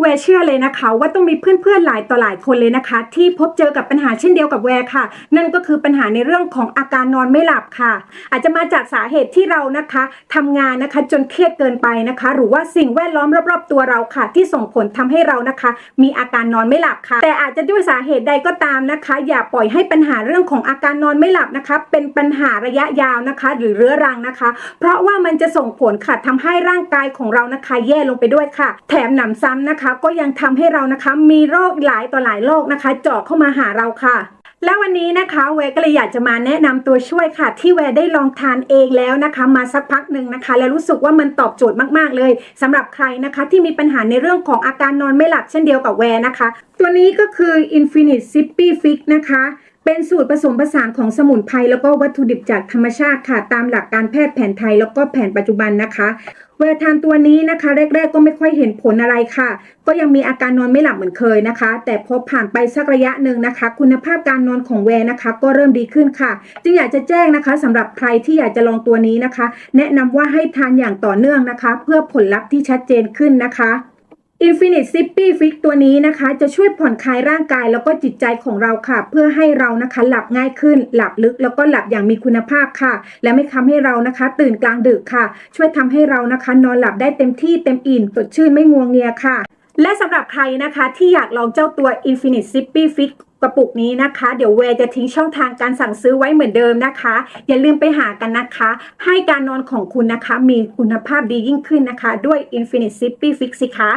แวร์เชื่อเลยนะคะว่าต้องมีเพื่อนๆหลายต่อหลายคนเลยนะคะ ที่พบเจอกับปัญหาเช่นเดียวกับแวร์ค่ะ นั่นก็คือปัญหาในเรื่องของอาการนอนไม่หลับค่ะ อาจจะมาจากสาเหตุที่เรานะคะทำงานนะคะจนเครียดเกินไปนะคะ หรือว่าสิ่งแวดล้อมรอบๆตัวเราค่ะ ที่ส่งผลทำให้เรานะคะ มีอาการนอนไม่หลับค่ะ แต่อาจจะด้วยสาเหตุใดก็ตามนะคะ อย่าปล่อยให้ปัญหาเรื่องของอาการนอนไม่หลับนะคะ เป็นปัญหาระยะยาวนะคะ หรือเรื้อรังนะคะ เพราะว่ามันจะส่งผลค่ะทำให้ร่างกายของเรานะคะ แย่ลงไปด้วยค่ะ แถมหนำซ้ำนะคะก็ยังทำให้เรานะคะ มีโรคหลายต่อหลายโรคนะคะเจาะเข้ามาหาเราค่ะและวันนี้นะคะแวร์ก็เลยอยากจะมาแนะนำตัวช่วยค่ะ ที่แวร์ได้ลองทานเองแล้วนะคะ มาสักพักหนึ่งนะคะ แล้วรู้สึกว่ามันตอบโจทย์มากๆเลยสำหรับใครนะคะที่มีปัญหาในเรื่องของอาการนอนไม่หลับเช่นเดียวกับแวร์นะคะ ตัวนี้ก็คือ Infinite Sippy Fix นะคะ เป็นสูตรผสมผสานของสมุนไพรแล้วก็วัตถุดิบจากธรรมชาติค่ะ ตามหลักการแพทย์แผนไทยแล้วก็แผนปัจจุบันนะคะเวลาทานตัวนี้นะคะแรกๆก็ไม่ค่อยเห็นผลอะไรค่ะ ก็ยังมีอาการนอนไม่หลับเหมือนเคยนะคะ แต่พอผ่านไปสักระยะหนึ่งนะคะ คุณภาพการนอนของแวร์นะคะ ก็เริ่มดีขึ้นค่ะ จึงอยากจะแจ้งนะคะสำหรับใครที่อยากจะลองตัวนี้นะคะ แนะนำว่าให้ทานอย่างต่อเนื่องนะคะ เพื่อผลลัพธ์ที่ชัดเจนขึ้นนะคะ Infinite Sippy Fix ตัวนี้นะคะ จะช่วยผ่อนคลายร่างกายแล้วก็จิตใจของเราค่ะ เพื่อให้เรานะคะหลับง่ายขึ้น หลับลึกแล้วก็หลับอย่างมีคุณภาพค่ะ และไม่ทำให้เรานะคะ ตื่นกลางดึกค่ะ ช่วยทำให้เรานะคะ นอนหลับได้เต็มที่เต็มอิ่มสดชื่นไม่งัวงเงียค่ะ และสำหรับใครนะคะที่อยากลองเจ้าตัว Infinite Sippy Fix กระปุกนี้นะคะ เดี๋ยวเวจะทิ้งช่องทางการสั่งซื้อไว้เหมือนเดิมนะคะ อย่าลืมไปหากันนะคะ ให้การนอนของคุณนะคะ มีคุณภาพดียิ่งขึ้นนะคะ ด้วย Infinite Sippy Fix สิคะ